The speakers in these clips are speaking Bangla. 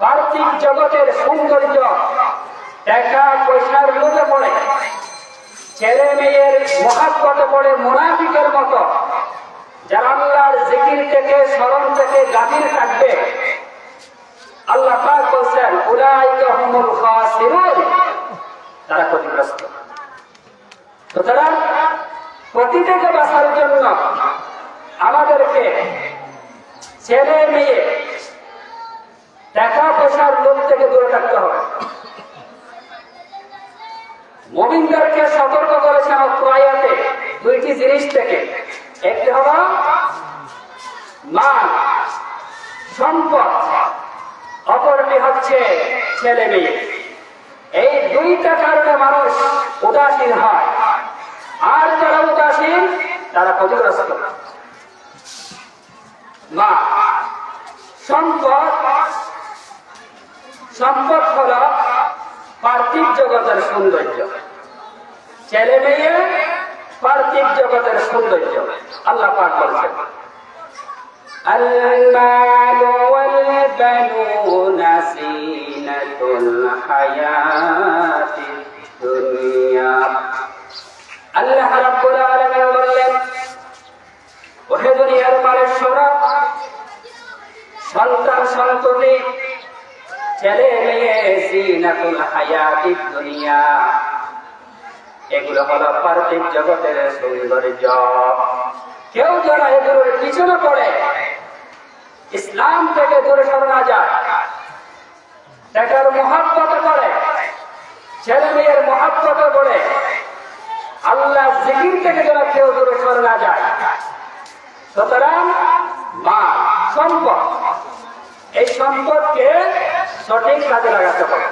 পার্থিব জগতের সৌন্দর্য টাকা পয়সার লোভে পড়ে ছেলে মেয়ের মহাব্বতে পড়ে মোনাফিকের মতো। আল্লাহর জিকির থেকে, স্মরণ থেকে গাভীর থাকবে। আল্লাহ পাক বলছেন, উলাইকা হুমুল খাসিরুন। তারা ক্ষতিগ্রস্ত। সুতরাং ক্ষতি থেকে বাঁচার জন্য আমাদেরকে ছেলে মেয়ে টাকা পয়সার লোভ থেকে দূরে থাকতে হবে। মোবিন্দারকে সতর্ক করেছেন অত্রায়াতে দুইটি জিনিস থেকে। একটি হলো মান, সম্পদ, অপরটি হচ্ছে ছেলে মেয়ে। এই দুইটা কারণে মানুষ উদাসীন হয়। আর যারা উদাসীন, তারা ক্ষতিগ্রস্ত। মা সম্পদ সম্পদ হল পার্থিব জগতের সৌন্দর্য ছেলে মেয়ে পার্থিব জগতের সৌন্দর্য আল্লাহ পাক বলছেন المال والبنون زينة الحياة الدنيا আল্লাহ রাব্বুল আলামিন বললেন ওহে দুনিয়ার মানুষরা সন্তান সন্ততি ছেলে মেয়ে হায়াতিদ দুনিয়া। এগুলো হলো পার্থিব জগতের সৌন্দর্য। কেউ যারা এগুলোর পিছনে পড়ে, ইসলাম থেকে দূরে সরে না যায় টাকার মহাব্বত করে ছেলে মেয়ের মহাব্বত করে, আল্লাহ জিকির থেকে যেন কেউ দূরে সরে না যায়। সুতরাং মা সম্পদ, এই সম্পদকে সঠিক কাজে লাগাতে হবে।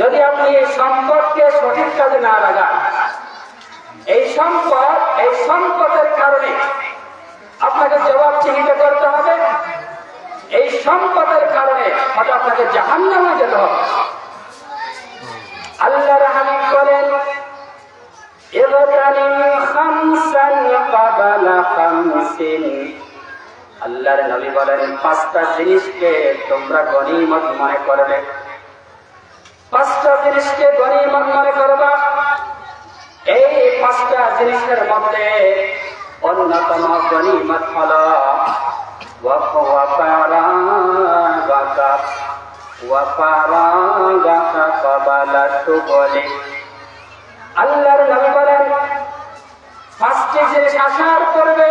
যদি আপনি এই সম্পদকে সঠিক কাজে না লাগান, এই সম্পদ, এই সম্পদের কারণে আপনাকে জবাব চিহ্নিত করতে হবে। এই সম্পদের কারণে হয়তো আপনাকে জাহান্নামে যেতে হবে। আল্লাহ রহমান করেন ইবতানিম খামসান ক্বাবালা খামসিন। আল্লাহর নবী বলেন, পাঁচটা জিনিসকে তোমরা গনিমত মনে করবে। পাঁচটা জিনিসকে গনিমত মনে করবা। এই পাঁচটা জিনিসের মধ্যে অন্যতম গনিমত হল আল্লাহর নবী বলেন, পাঁচটি জিনিস আসার করবে।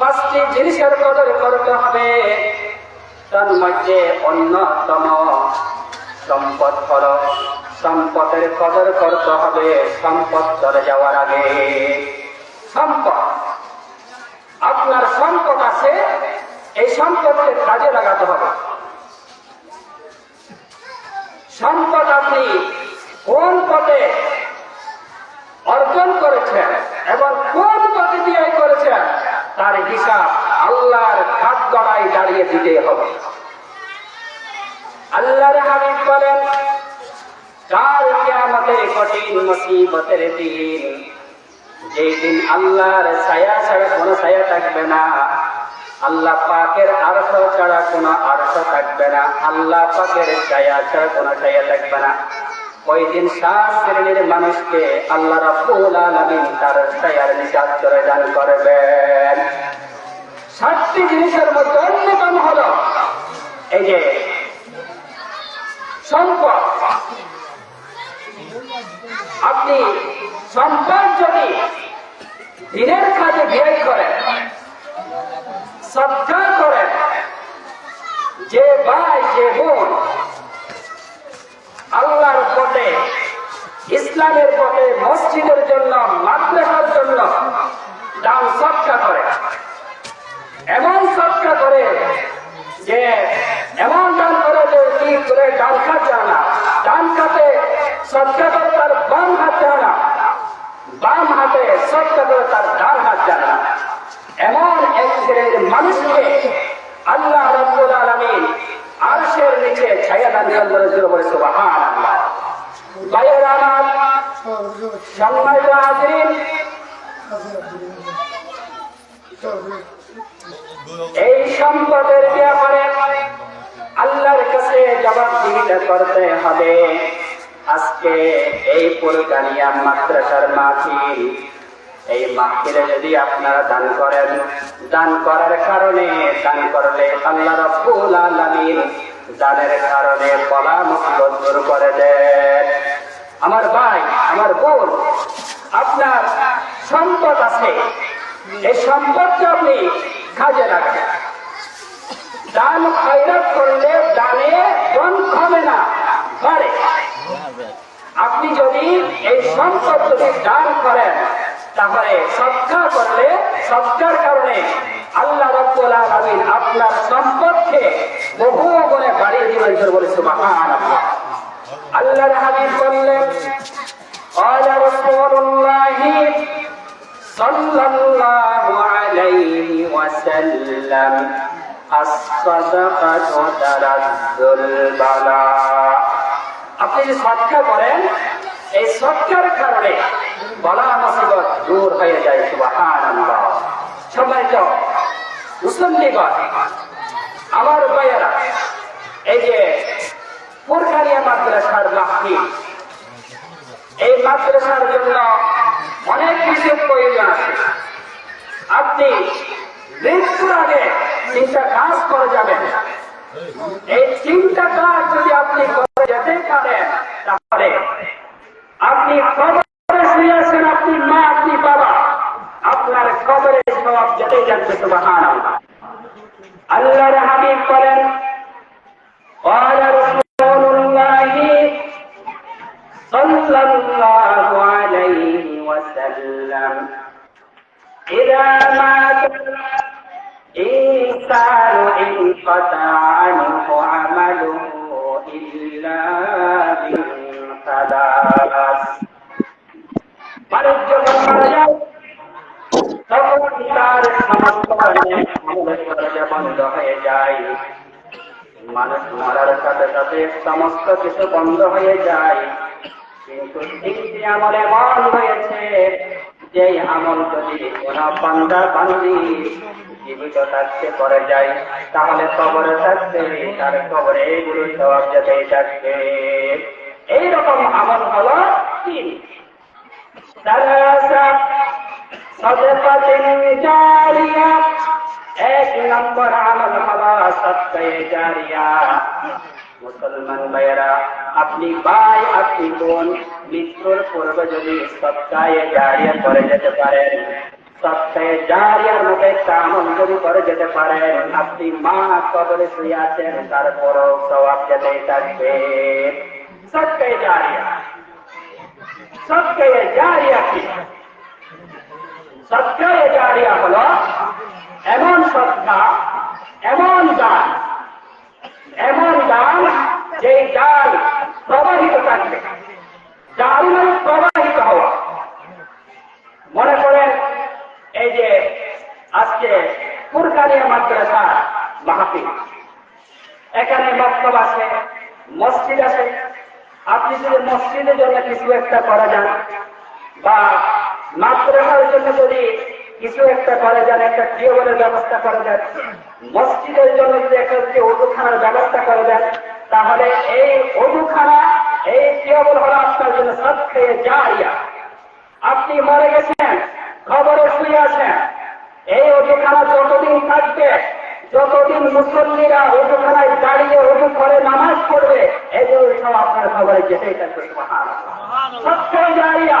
পাঁচটি জিনিসের কদর করতে হবে। তার মধ্যে অন্যতম সম্পদ হল সম্পদের কদর করতে হবে। সম্পদ চলে যাওয়ার আগে সম্পদ। আপনার সম্পদ আছে, এই সম্পদকে কাজে লাগাতে হবে। সম্পদ আপনি কোন পথে অর্জন করেছেন? এবং কোন পথে দিয়ে করেছেন তার হিসাব আল্লাহর খাত গড়াই দাঁড়িয়ে দিতে হবে। আল্লাহর হাবিব বলেন কার কঠিন মুসিবতের দিন। যেই দিন আল্লাহর ছায়া ছাড়া কোনো ছায়া থাকবে না, আল্লাহ পাকের আরশ ছাড়া কোনো আরশ থাকবে না, আল্লাহ পাকের ছায়া ছাড়া কোনো ছায়া থাকবে না। ওই দিন সাত শ্রেণির মানুষকে আল্লাহ রাব্বুল আলামিন তার ছায়ার নিষাদ করে দান করবেন। সাতটি জিনিসের মধ্যে অন্যতম হলো এই যে সম্পদ। আপনি সম্পদ যদি দিনের কাজে ব্যয় করেন, সৎকার করেন, যে ভাই, যে বোন আল্লাহর পথে, ইসলামের পথে, মসজিদের জন্য, মাদ্রাসার জন্য দান সৎকার করে। এমন সৎকার করে যে, এমন দান করে যে কি করে ডান খাত যায় না। ডান খাতে সৎকার করে তার বাম হাত যায় না বাম হাতে সৎকার করে তার ডান হাত যায় না এমন এক মানুষকে আল্লাহ এই সম্পদের ব্যাপারে জবাবদিহিতা করতে হবে। আজকে এই পুরকানিয়া মাদ্রাসার মাহফিল, এই মাহফিলে যদি আপনারা দান করেন, দান করার কারণে দান করলে আল্লাহ রাব্বুল আলামিন দানের কারণে বলা মুসিবত করে দেন আমার ভাই, আমার বোন, আপনার সম্পদ আছে। এই সম্পদটা আপনি কাজে লাগান দান খয়রাত করলে দানে ধন কমে না বাড়ে আপনি যদি এই সম্পদ যদি দান করেন, তাহলে সৎকার করলে সৎকার কারণে আল্লাহ রব্বুল আলামিন আপনার সম্পদকে বহু গুণে বাড়িয়ে দিবেন জোর বলে সুবহানাল্লাহ আল্লাহর হাবিব বললেন قال رسول الله صلى الله عليه وسلم الصدقة ترد البلاء আপনি যে সৎকার করেন এই সৎকার কারণে বলা মুসিবত দূর হয়ে যায় সুবহানাল্লাহ সম্মানিত মুসলিমগণ আমার ভাইয়েরা, এই যে পুরকারিয়া মাদ্রাসার মাহফিল, এই মাদ্রাসার জন্য অনেক কিছু প্রয়োজন আছে। আপনি মৃত্যুর আগে চিন্তা কাজ করে যাবেন। এই তিনটা কাজ যদি আপনি করে যেতে পারেন, তাহলে আপনি সব যেতেই যাচ্ছে সুবাহান আল্লাহর হাবিব বলেন قال رسول الله صلى الله عليه وسلم إذا مات الإنسان انقطع عنه عمله إلا من ثلاث মানুষ যখন মারা যায় তখন তার সমস্ত বন্ধ হয়ে যায় মানুষ মরার সাথে কিছু বন্ধ হয়ে যায় কিন্তু তিনটি আমল হয়েছে যে আমল যদি কোন বান্দা বান্দি জীবিত থাকতে করে যায় তাহলে কবরে থাকতে তার কবরে এগুলো সব যেতেই থাকবে এইরকম আমল হলো তিন সদপতিন জারিয়া এক নম্বর আমল হওয়া সত্যে জারিয়া মুসলমান ভাইয়েরা আপনি ভাই আপনি বোন মৃত্যুর পূর্বে যদি সপ্তাহে জারিয়া করে যেতে পারেন সপ্তাহে জারিয়ার মতো একটা আমল যদি করে যেতে পারেন আপনি মা কবরে শুয়ে আছেন তারপরও সবাব যেতেই থাকবে সবকে জারিয়া সবকে জারিয়া কি সৎকায়ে জারিয়া হল। এমন সৎকা, এমন দান এমন দান যে ডাল প্রবাহিত থাকবে। ডাল মানে প্রবাহিত হওয়া। মনে করেন, এই যে আজকে ফুরকানিয়া মাদ্রাসা মাহফিল। এখানে মক্তব আছে, মসজিদ আছে। আপনি যদি মসজিদের জন্য কিছু একটা করা যান বা মাদ্রাসার জন্য যদি কিছু একটা করা যান একটা টিউবওয়েলের ব্যবস্থা করা যান মসজিদের জন্য যদি একটা যদি অজুখানার ব্যবস্থা করা যান তাহলে এই অজুখানা, এই টিউবওয়েল হলো আপনার জন্য সব খেয়ে যাইয়া আপনি মরে গেছেন খবরে শুয়ে আছেন, এই অজুখানা যতদিন থাকবে, যতদিন মুসল্লিরা অজুখানায় দাঁড়িয়ে অজু করে, নামাজ পড়বে এগুলো সব আপনার খবরে যেতেই থাকবে সত্য জারিয়া।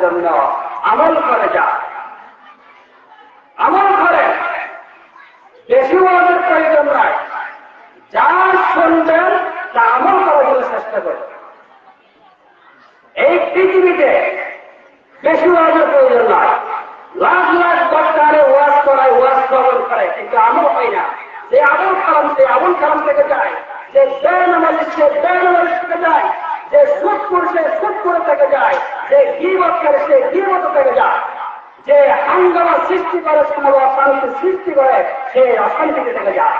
জন্য আমল করে যায় আমল করেন বেশি আমাদের প্রয়োজন নাই। যা শুনবেন, তা আমল করার জন্য চেষ্টা করবেন। এই পৃথিবীতে বেশি ওয়াজের প্রয়োজন নয় লাখ লাখ বক্তারে ওয়াজ করায়, ওয়াজ শ্রবণ করে কিন্তু আমল হয় না। যে আমল কালাম সে আমল কালাম থেকে যায়। যে বেন আমাদের সে বেন আমাদের থেকে যায়। যে সুদ করছে সুদ করে থেকে যায়। যে গিবত করে সে গিবত থেকে যায় যে? হাঙ্গামা সৃষ্টি করে সমাজ অশান্তি সৃষ্টি করে, সে অশান্তিতে থেকে যায়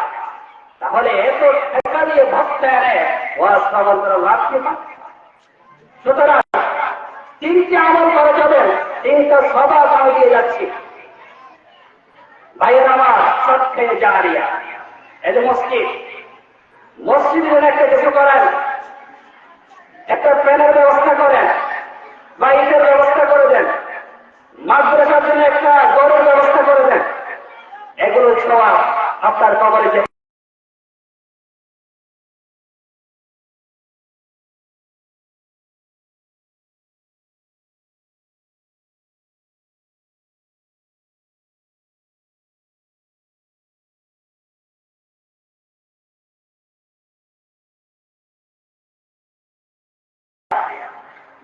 তাহলে এত ঠেকা দিয়ে ভক্ত এনে ওয়াজ শ্রবণ করে লাভ কি? সুতরাং তিনটি আমল করা যাবেন তিনটা সভা আমি দিয়ে যাচ্ছি। ভাইয়ের আমার সব খেয়ে জারিয়া যে মসজিদ। মসজিদের একটা কিছু করেন। একটা প্যানের ব্যবস্থা করেন। বা ঈদের ব্যবস্থা করে দেন। মাদ্রাসার জন্য একটা গরুর ব্যবস্থা করে দেন। এগুলো ছোঁয়া আপনার কবরে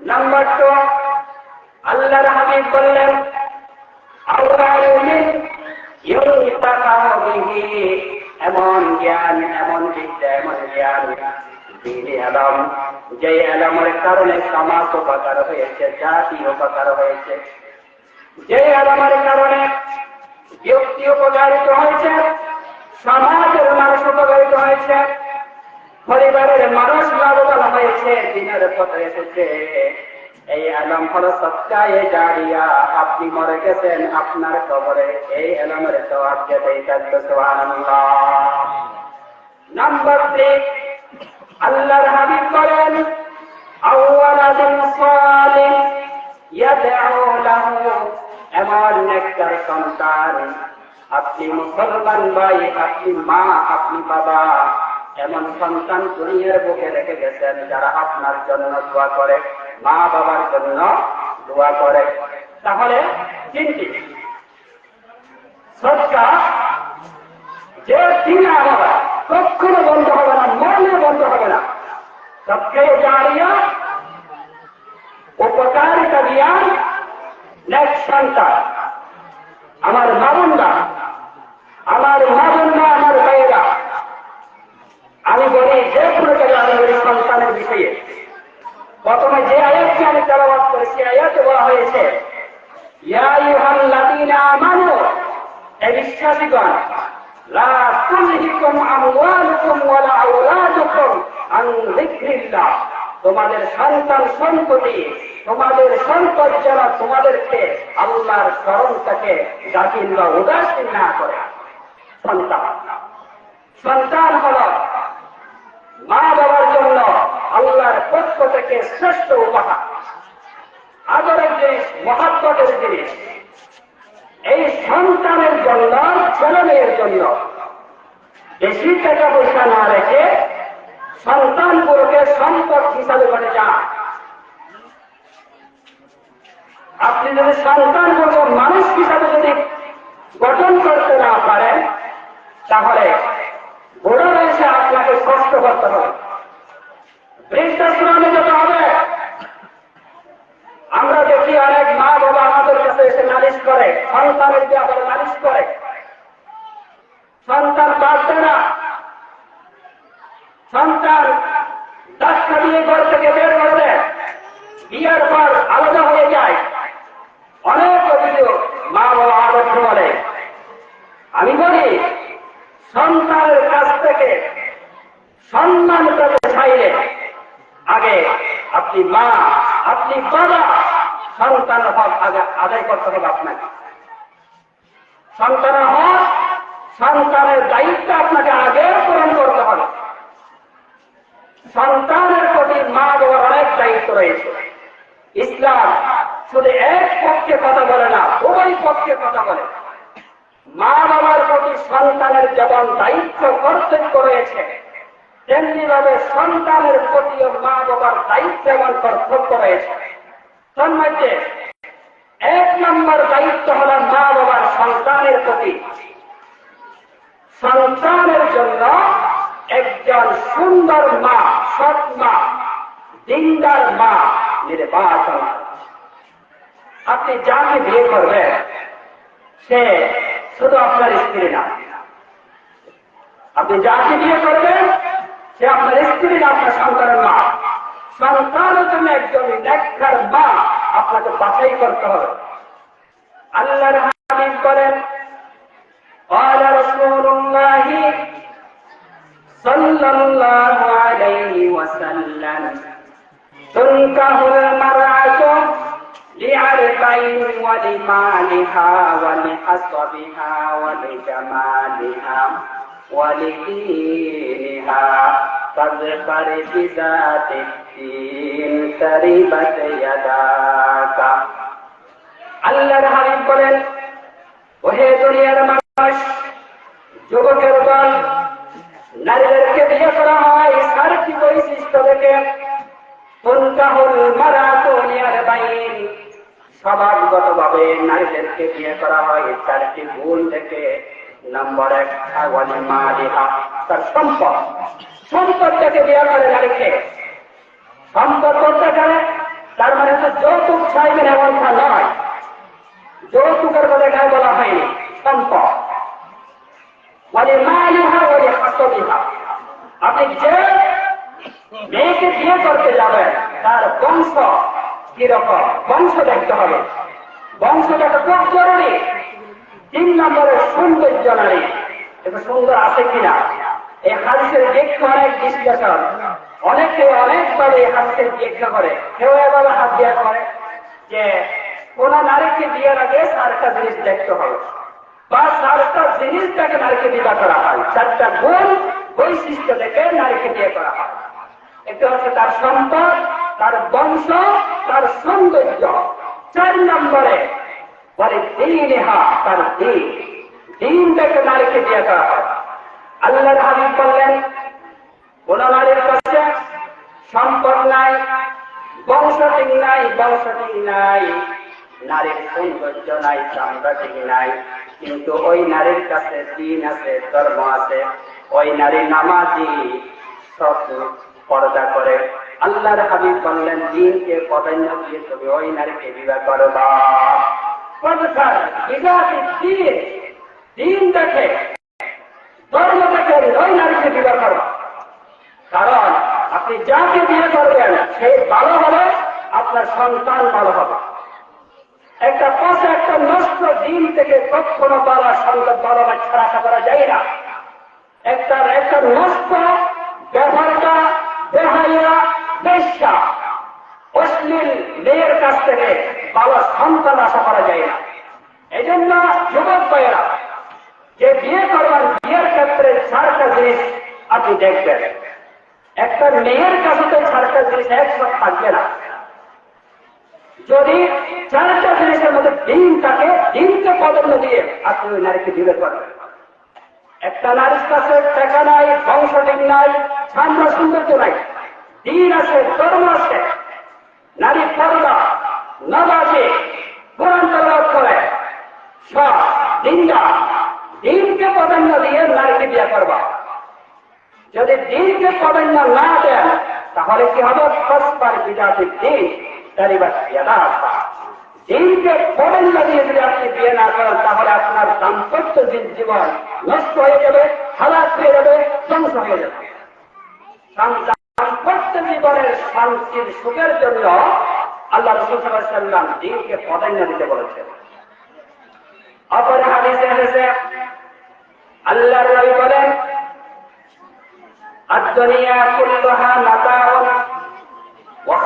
নাম্বার টু আল্লাহর হাবিব বললেন এমন জ্ঞান, এমন বিদ্যা এমন জ্ঞান যে আলমের কারণে সমাজ উপকার হয়েছে, জাতি উপকার হয়েছে। যে আলমের কারণে ব্যক্তি উপকারিত হয়েছে, সমাজের মানুষ উপকারিত হয়েছে পরিবারের মানুষ লাভবান হয়েছে, দিনের পথে এসেছে। এই আলম হলো সৎকায়ে জারিয়া। আপনি মরে গেছেন, আপনার কবরে। এই আলমের জবাব যেতেই আল্লাহর হাবিব লাহু। এমন সন্তান। আপনি মুসলমান ভাই, আপনি মা, আপনি বাবা। এমন সন্তান দুনিয়ার বুকে রেখে গেছেন যারা আপনার জন্য দোয়া করে, মা বাবার জন্য দোয়া করে। তাহলে তিনটি সৎকা যে দিন আমার কখনো বন্ধ হবে না মরলে বন্ধ হবে না। সবকে জানিয়া, উপকারিতা জ্ঞান নেক্সট সন্তান। আমার মামুন্ডা আমার মামুন্ডা আমার ভাইয়েরা আমি বলি যে কোনো জায়গায় আমি বলি সন্তানের বিষয়ে। প্রথমে যে আয়াতকে আমি তেলাবাদ করেছি আয়াতে বলা হয়েছে তোমাদের সন্তান সম্পত্তি, তোমাদের সম্পদ যেন তোমাদেরকে আল্লাহর স্মরণ থেকে জাতির বা উদাসীন না করে। সন্তান। সন্তান হল মা বাবার জন্য আল্লাহর পক্ষ থেকে শ্রেষ্ঠ উপহার। আদরের জিনিস, মহাব্বতের জিনিস। এই সন্তানের জন্য, ছেলে মেয়ের জন্য বেশি টাকা পয়সা না রেখে সন্তানগুলোকে সম্পদ হিসাবে করে যান আপনি যদি সন্তানগুলো মানুষ হিসাবে যদি গঠন করতে না পারেন, তাহলে বুড়ো বয়সে আপনাকে কষ্ট করতে হবে। বৃদ্ধাশ্রমে যেতে হবে, আমরা দেখি অনেক মা বাবা আমাদের কাছে এসে নালিশ করে, সন্তানের ব্যাপারে নালিশ করে। সন্তান বাঁচবে না। সন্তান ধাক্কা দিয়ে ঘর থেকে বের করে বিয়ের পর আলাদা হয়ে যায় অনেক অভিযোগ মা বাবা আদর্শ বলে আমি বলি সন্তানের কাছ থেকে সম্মান পেতে চাইলে আগে আপনি মা, আপনি বাবা সন্তানের হক আগে আদায় করতে হবে আপনাকে। সন্তানের হক সন্তানের দায়িত্ব আপনাকে আগে পূরণ করতে হবে। সন্তানের প্রতি মা বাবার অনেক দায়িত্ব রয়েছে। ইসলাম শুধু এক পক্ষে কথা বলে না, উভয় পক্ষে কথা বলে। মা বাবার প্রতি সন্তানের যেমন দায়িত্ব, কর্তব্য রয়েছে তেমনি ভাবে সন্তানের প্রতিও মা বাবার দায়িত্ব এবং কর্তব্য রয়েছে তার এক নম্বর দায়িত্ব হল মা বাবার সন্তানের প্রতি। সন্তানের জন্য একজন সুন্দর মা, সৎ মা, দিনদার মা নির্বাচন আপনি যাকে বিয়ে করবেন, সে শুধু আপনার স্ত্রী না, আপনি যাকে বিয়ে করবেন সে আপনার স্ত্রী না আপনার সন্তানের মা সন্তানের জন্য একজন নেককার মা আপনাকে বাছাই করতে হবে আল্লাহর হাবিব করেন قال رسول الله صلى الله عليه وسلم تنكه المرأة لأربعين ولمالها ولحسبها ولجمالها ولدينها فاظفر بذات الدين تربت يداك আল্লাহর হাবিব বলেন ওহে দুনিয়ার মানুষ যুবকের দল নারীদেরকে বিয়ে করা হয় চারটি বৈশিষ্ট্য দেখে মুনকাহুল মারাতুনিয়ার বাইন স্বভাবগত ভাবে নারীদেরকে বিয়ে করা হয় চারটি গুণ দেখে নম্বর এক ছাগলি মা দেহা তার সম্পদ। সম্পদ থেকে বিয়ে করে নারীকে। সম্পদ করতে পারে তার মানে তো যৌতুক চাইবেন এমনটা নয়। যৌতুকের কথা এখানে বলা হয়নি, সম্পদ। মানে মালিহা ওই হাসবিহা আপনি যে মেয়েকে বিয়ে করতে যাবেন, তার বংশ কীরকম? বংশ দেখতে হবে। বংশটা তো খুব জরুরি। তিন নম্বরের সৌন্দর্য নারী একটু সুন্দর আছে কিনা? এই হাদিসের দেখতে অনেক বিশ্লেষণ। অনেকে অনেকভাবে এই হাদিসের ব্যাখ্যা করে। কেউ এভাবে হাত দেওয়া করে যে কোন নারীকে বিয়ের আগে চারটা জিনিস দেখতে হবে। বা চারটা জিনিস দেখে নারীকে বিবাহ করা হয়। চারটা গুণ বৈশিষ্ট্য দেখে নারীকে বিয়ে করা হয়। এটা হচ্ছে তার সম্পদ, তার বংশ, তার সৌন্দর্য। চার নম্বরে বলে দিনেহা তার দিন। দিন দেখে নারীকে বিয়ে করা হয়। আল্লাহর হাবিব বললেন, কোন নারীর কাছে সম্পদ নাই বংশ ঠিক নাই বংশ ঠিক নাই, নারীর সৌন্দর্য নাই চামড়া ঠিক নাই, কিন্তু ওই নারীর কাছে দিন আছে, ধর্ম আছে, ওই নারী নামাজি, সব পর্দা করে। আল্লাহর হাবিব বললেন, দিনকে প্রাধান্য দিয়ে তুমি ওই নারীকে বিবাহ করবা। পদকার বিবাহে দিন দিন দেখে ধর্ম দেখে ওই নারীকে বিবাহ করবা কারণ আপনি যাকে বিয়ে করবেন, সে ভালো হবে, আপনার সন্তান ভালো হবে। একটা পাশে একটা নষ্ট দিন থেকে কখনো বাবা সন্তান বাবা বাচ্চা আশা করা যায় না। একটা একটা নষ্ট ব্যবহারটা বেহাইয়া বেশ্যা, অশ্লীল মেয়ের কাছ থেকে বাবা সন্তান আশা করা যায় না। এই জন্য যুবক ভাইয়েরা, যে বিয়ে করবার বিয়ের ক্ষেত্রে চারটা জিনিস আপনি দেখবেন। একটা মেয়ের কাছে তো চারটা জিনিস একসাথে থাকবে না। যদি চারটা জিনিসের মধ্যে দিন থাকে, দিনকে প্রাধান্য দিয়ে আপনি ওই নারীকে বিয়ে করবেন। একটা নারীর কাছে টাকা নাই, বংশ ঠিক নাই সামনে সৌন্দর্য নাই। দিন আছে, ধর্ম আছে। নারী পর্দা নবাসে কোরআন তলাপ করে। সব দিনটা দিনকে প্রাধান্য দিয়ে নারীকে বিয়ে করবা। যদি দিনকে প্রাধান্য না দেন, তাহলে কি হবে? সস্তার বিজাতির দিন তারিবার বিয়েটা আসা দিনকে প্রাধান্য দিয়ে যদি আপনি বিয়ে না করেন, তাহলে আপনার দাম্পত্য জীবন নষ্ট হয়ে যাবে, হালাত হয়ে যাবে, ধ্বংস হয়ে যাবে। দাম্পত্য জীবনের শান্তির সুখের জন্য আল্লাহ রসুল সাল্লাম দিনকে প্রাধান্য দিতে বলেছেন। অপর হাদিসে এসেছে বলেন মাতাউন ওয়া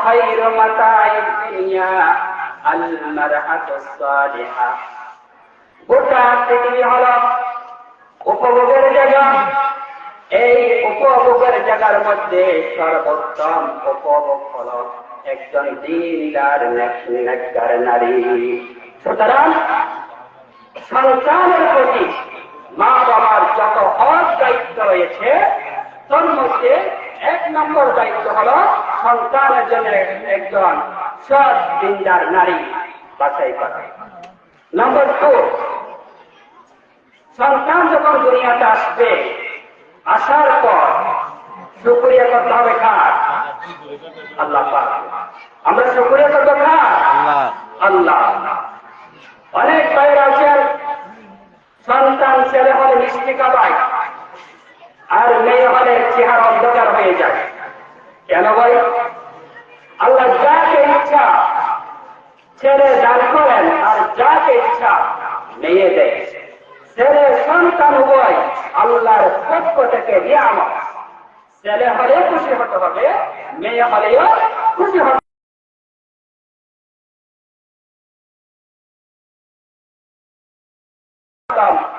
দুনিয়া আল সালিহা। গোটা পৃথিবী উপভোগের জায়গা। এই উপভোগের জায়গার মধ্যে সর্বোত্তম উপভোগ হলো একজন দিনদার নেককার নারী সুতরাং সন্তানের প্রতি মা বাবার যত হজ দায়িত্ব রয়েছে তার মধ্যে এক নম্বর দায়িত্ব হল সন্তানের জন্য একজন সৎ দিনদার নারী বাছাই করা। নম্বর টু সন্তান যখন দুনিয়াতে আসবে, আসার পর শুক্রিয়া করতে হবে কার? আল্লাহ আমরা সকলে তো কথা আল্লাহ। অনেক বাইরে আছেন সন্তান ছেলে হলে মিষ্টি কাবায় আর মেয়ে হলে চেহারা অন্ধকার হয়ে যায়। কেন ভাই? আল্লাহ যাকে ইচ্ছা ছেলে দান করেন আর যাকে ইচ্ছা মেয়ে দেয়। ছেলে সন্তান উভয় আল্লাহর পক্ষ থেকে নিয়ামত। ছেলে হলে খুশি হতে হবে, মেয়ে হলেও খুশি হতে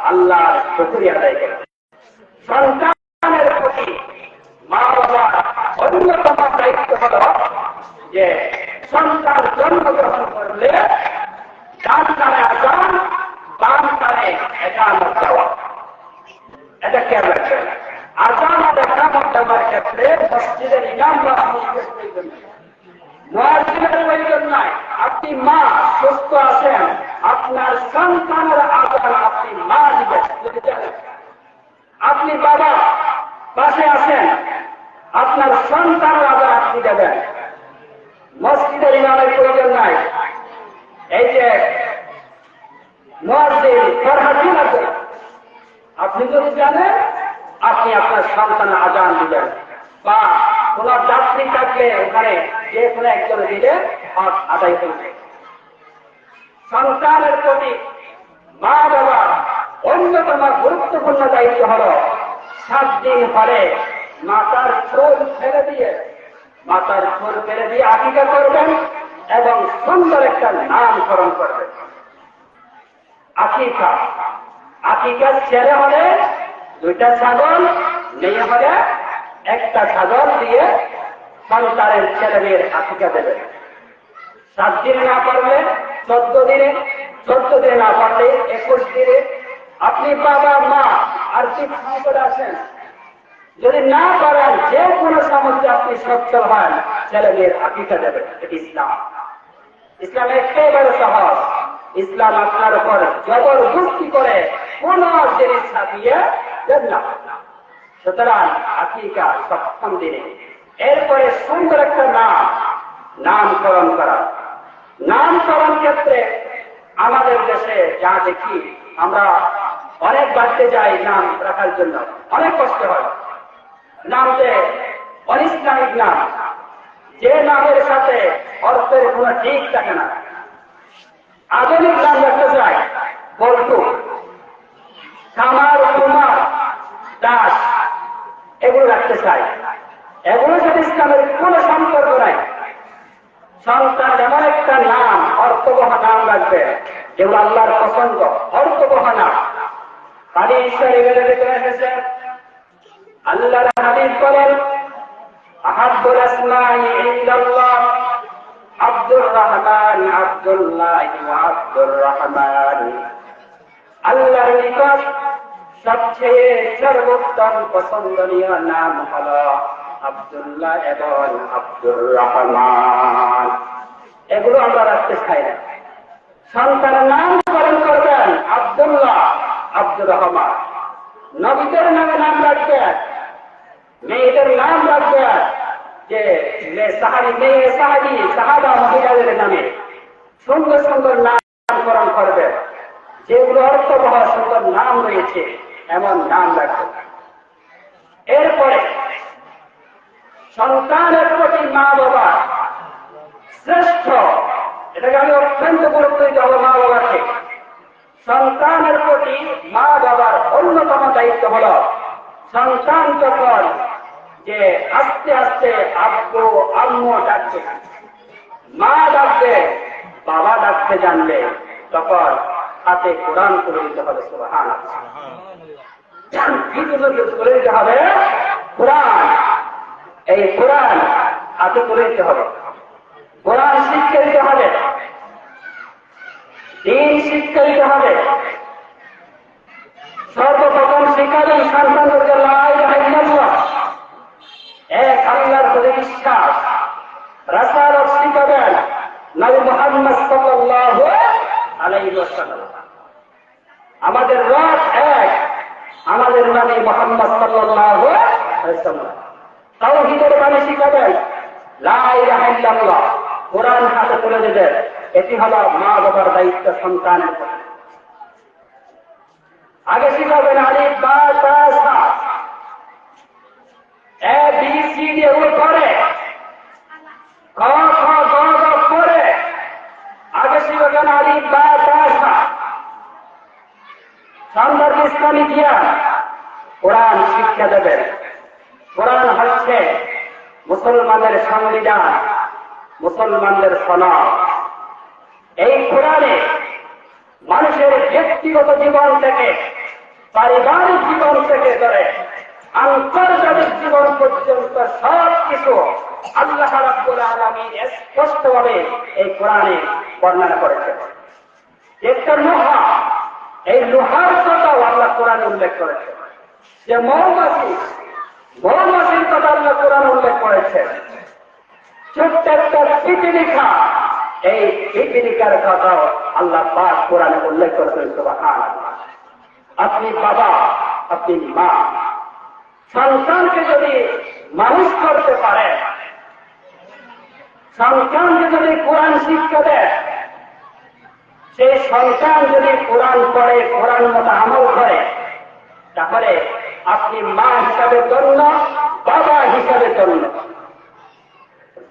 আল্লাহর মা বাবার অন্যতম যে সন্তান জন্মগ্রহণ করলে ডান কানে আজান বাম কানে দেওয়া এটা খেয়াল আজান আর একামত দেওয়ার ক্ষেত্রে মসজিদের ইমাম বা মসজিদের প্রয়োজন নেই। আপনি মা, সুস্থ আছেন। আপনার সন্তানের আজান আপনি মা দিবেন। আপনি বাবা, পাশে আছেন। আপনার সন্তানের আজান আপনি দেবেন। মসজিদের ইমামের প্রয়োজন নাই। এই যে মুয়াজ্জিন ফরহাতুন আপনি যদি জানেন আপনি আপনার সন্তানের আজান দিবেন বা কোন যাত্রী থাকলে ওখানে যে কোনো একজন দিলে হক আদায় করবে। সন্তানের প্রতি মা বাবা অন্যতম গুরুত্বপূর্ণ দায়িত্ব হল সাত দিন পরে মাতার চোল ফেলে দিয়ে, মাতার চোল ফেলে দিয়ে আকিকা করবেন এবং সুন্দর একটা নামকরণ করবেন। আকিকা। আকিকার ছেলে হলে দুইটা ছাগল, মেয়ে হলে একটা ছাগল দিয়ে সন্তানের ছেলে মেয়ের আকিকা দেবেন সাত দিনে না পারলে, চোদ্দ দিনে চোদ্দ দিনে না পারলে, একুশ দিনে আপনি বাবা, মা, আর্থিক সংকটে আছেন। যদি না পারেন, যে কোনো সামর্থ্যে আপনি সচ্ছল হন ছেলে মেয়ের আকিকা দেবেন এটি ইসলাম। ইসলাম একেবারে সহজ। ইসলাম আপনার উপর জবরদস্তি করে কোন জিনিস ছাপিয়ে দেন না সুতরাং আকিকা সপ্তম দিনে। এরপরে সুন্দর একটা নাম, নামকরণ করা। নামকরণ ক্ষেত্রে আমাদের দেশে যা দেখি, আমরা অনেক বাড়তে যাই নাম রাখার জন্য। অনেক কষ্ট হয়। নামতে অনিসলামিক নাম। যে নামের সাথে অর্থের কোনো ঠিক থাকে না। আধুনিক নাম রাখতে চায় বল্টু। কামার কুমার দাস, এগুলো রাখতে চাই। এগুলোর সাথে ইসলামের কোনো সম্পর্ক নাই, সন্তান এমন একটা নাম, অর্থবহ নাম রাখবে, যেগুলো আল্লাহর পছন্দ অর্থবহ নাম। কালী ঈশ্বরের ভিতরে এসেছে। আল্লাহর হাবিব বলেন, আহাব্বুল আসমাই ইনদাল্লাহ, আব্দুর রহমান, আব্দুল্লাহ আব্দুর রহমান। আল্লাহর নিকট সবচেয়ে সর্বোত্তম পছন্দনীয় নাম হল আব্দুল্লাহ এবং আব্দুর রহমান। এগুলো আমরা রাখতে চাই না। সন্তানের নামকরণ করবেন আব্দুল্লাহ, আব্দুর রহমান। নবীদের নামে নাম রাখবেন, মেয়েদের নাম রাখবেন যে মে- সাহাবি, মেয়ে সাহাবি, সাহাবা মহিলাদের নামে সুন্দর সুন্দর নামকরণ করবেন। যেগুলো অর্থবহ সুন্দর নাম রয়েছে। এমন নাম রাখবেন এরপরে সন্তানের প্রতি মা বাবা শ্রেষ্ঠ, এটাকে আমি অত্যন্ত গুরুত্ব দিতে হবে মা বাবাকে সন্তানের প্রতি মা বাবার অন্যতম দায়িত্ব হল সন্তান যখন যে আস্তে আস্তে আব্বু, আম্মু ডাকছে, মা ডাকবে, বাবা ডাকতে জানলে তখন হাতে কোরআন করে দিতে হবে জন্য করে দিতে হবে কোরআন। এই কোরআন হাতে করে দিতে হবে। কোরআন শিক্ষা দিতে হবে। দিন শিক্ষা দিতে হবে। সর্বপ্রথম সন্তানদেরকে এক আল্লাহর প্রতি বিশ্বাস নবী মুহাম্মদ সাল্লাল্লাহু আলাইহি আমাদের রথ এক। আমাদের নবী মুহাম্মদ সাল্লাল্লাহু আলাইহি তাওহীদের বাণী শিখাবেন লা ইলাহা ইল্লাল্লাহ, কোরআন হাতে তুলে দেবেন এটি হলো মা বাবার দায়িত্ব, সন্তানের আগে শিখাবেন আলিফ বা তা সা এ, বি, সি, ডি করে। ক, খ, গ ঘ করে। আগে ইসলামী জ্ঞান কোরআন শিক্ষা দেবেন কোরআন হচ্ছে মুসলমানদের সংবিধান, মুসলমানদের সনদ। এই কোরআনে মানুষের ব্যক্তিগত জীবন থেকে, পারিবারিক জীবন থেকে ধরে, আন্তর্জাতিক জীবন পর্যন্ত সব কিছু আল্লাহ রাব্বুল আলামিন স্পষ্টভাবে এই কোরআনে বর্ণনা করেছেন। একটা লোহা এই লোহার কথাও আল্লাহ কোরআনে উল্লেখ করেছে। যে মৌমাছি, মৌমাছির কথা আল্লাহ কোরআন উল্লেখ করেছেন ছোট্ট একটা পিপিলিকা এই পিপিলিকার কথাও আল্লাহ পাক কোরআনে উল্লেখ করেছেন আপনি বাবা, আপনি মা। সন্তানকে যদি মানুষ করতে পারে সন্তানকে যদি কোরআন শিক্ষা দেয় সেই সন্তান যদি কোরআন পড়ে, কোরআন মতো আমল করে, তাহলে আপনি মা হিসাবে ধন্য বাবা হিসাবে ধন্য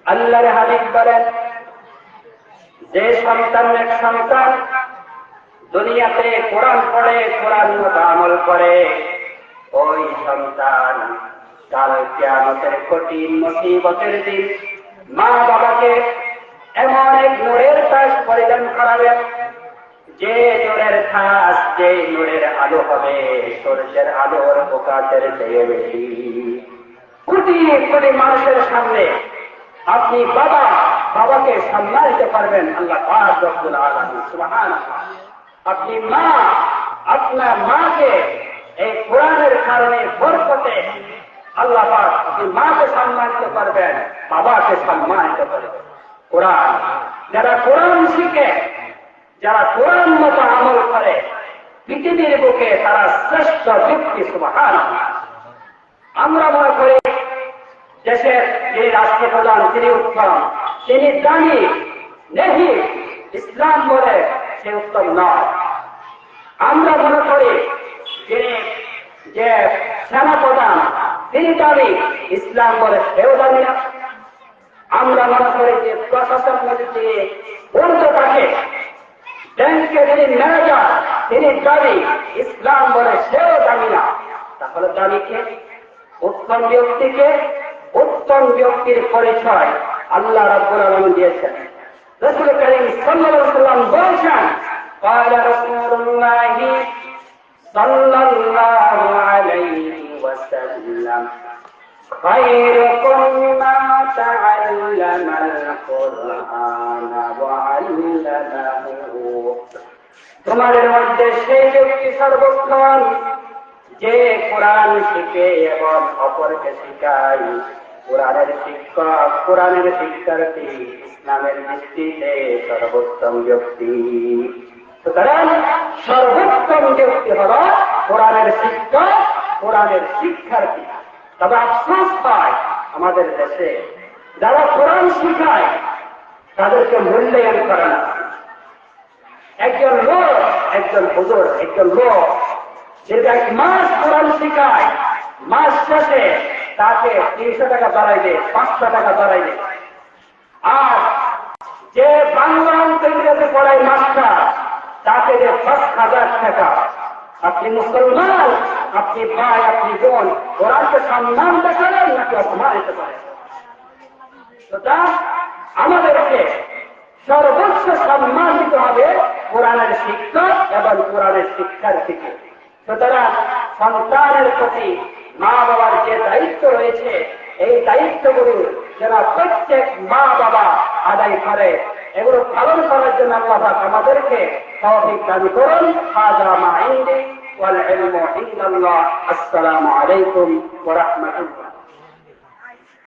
আল্লাহর হাবিব বলেন, যে সন্তানের সন্তান দুনিয়াতে কোরআন পড়ে, কোরআন মতো আমল করে, ওই সন্তান কাল কিয়ামতের কঠিন মুসিবতের দিন মা বাবাকে এমন এক নূরের তাজ পরিধান করাবেন যে নূরের খাস, যে নূরের আলো হবে, সূর্যের আলোর প্রকাশের চেয়ে বেশি। কোটি কোটি মানুষের সামনে আপনি বাবা, বাবাকে সম্মানিত পারবেন আল্লাহ আপনি মা, আপনার মাকে এই কোরআনের কারণে বরকতে আল্লাহ পাক আপনি মাকে সম্মানিত করবেন, বাবাকে সম্মানিত করবেন। কোরআন, যারা কোরআন শিখে যারা কোরআন মতো আমল করে, পৃথিবীর বুকে তারা শ্রেষ্ঠ ব্যক্তি সুবহান আমরা মনে করি, দেশের যে রাষ্ট্রপ্রধান, তিনি উত্তম। তিনি দামি, নেহি, ইসলাম বলে সে উত্তম নয়। আমরা মনে করি যিনি যে সেনাপ্রধান, তিনি দাবি ইসলাম বলে সেও দাবি না। আমরা মনে করি যে প্রশাসন মধ্যে তিনি বন্ধ থাকে ব্যাংকে যিনি ম্যানেজার তিনি দাবি ইসলাম বলে সেও দাবি না তাহলে দাবি কে উত্তম ব্যক্তিকে উত্তম ব্যক্তির পরিচয় আল্লাহ রাব্বুল আলামিন দিয়েছেন রসুল করিম সাল্লাল্লাহু আলাইহি সাল্লাম বলেছেন قال رسول الله صلى الله عليه وسلم خيركم من تعلم القرآن وعلمه তোমাদের মধ্যে সেই ব্যক্তি সর্বক্ষণ যে কোরআন শিখে এবং অপরকে শিখায় কোরআনের শিক্ষক কোরআনের শিক্ষার্থী ইসলামের দৃষ্টিতে সর্বোত্তম ব্যক্তি সুতরাং সর্বোত্তম ব্যক্তি হল কোরআনের শিক্ষক কোরআনের শিক্ষার্থী তবে আফসোস হয় আমাদের দেশে। যারা কোরআন শিখায়, তাদেরকে মূল্যায়ন করে না। একজন লোক, একজন হুজুর, একজন লোক দীর্ঘ এক মাস কোরআন শিখায়, মাস শেষে তাকে তিনশো টাকা বাড়াই দেয়, পাঁচশো টাকা বাড়াই দেয়। আর যে বাংলা ইংরেজি পড়ায় মাস্টার, তাকে যে পাঁচ হাজার টাকা। আপনি মুসলমান? আপনি ভাই, আপনি বোন কোরআনকে সম্মান দেখালেন নাকি অপমানিত করেন সুতরাং আমাদেরকে সর্বোচ্চ সম্মান দিতে হবে কোরআনের শিক্ষক এবং কোরআনের শিক্ষার্থীকে সুতরাং সন্তানের প্রতি মা বাবার যে দায়িত্ব রয়েছে, এই দায়িত্বগুলো যেন প্রত্যেক মা বাবা আদায় করে, এগুলো পালন করার জন্য আল্লাহ আমাদেরকে তৌফিক দান করুন। হাজা মা ইনদি والعلم عند الله. السلام عليكم ورحمة الله.